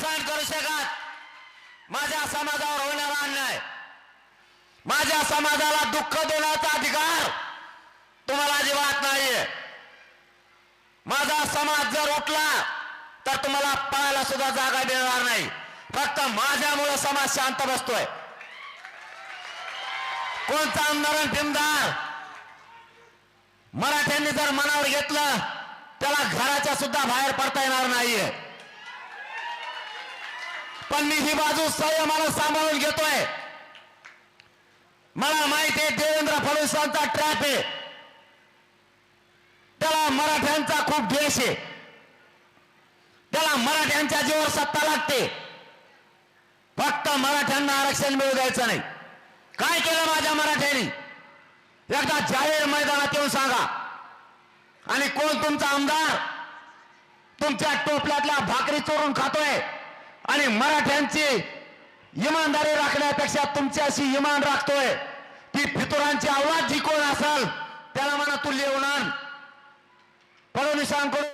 सहन करू शकत. माझ्या समाजावर होणारा अन्याय. माझ्या समाजाला दुःख देण्याचा अधिकार तुम्हाला अजिबात नाहीये. माझा समाज जर उठला तर तुम्हाला पाहायला सुद्धा जागा मिळणार नाही. फक्त माझ्यामुळे समाज शांत बसतोय. कोणता आमदारण आणि टिमदार मराठ्यांनी जर मनावर घेतलं त्याला घराच्या सुद्धा बाहेर पडता येणार नाहीये. पण मी ही बाजू संयमाला सांभाळून घेतोय. मला माहिती आहे देवेंद्र फडणवीसांचा ट्रॅप आहे. त्याला मराठ्यांचा खूप द्वेष आहे. त्याला मराठ्यांच्या जीवर सत्ता लागते. फक्त मराठ्यांना आरक्षण मिळू द्यायचं नाही. काय केलं माझ्या मराठ्यांनी? एकदा जाहीर मैदानात येऊन सांगा. आणि कोण तुमचा आमदार? तुमच्या टोपल्यातल्या भाकरी चोरून खातोय. आणि मराठ्यांची इमानदारी राखण्यापेक्षा तुमच्याशी इमान राखतोय. ती फितुरांची आवाज जी कोण असाल त्याला म्हणा तू लिहून आण फडणवीसांकडून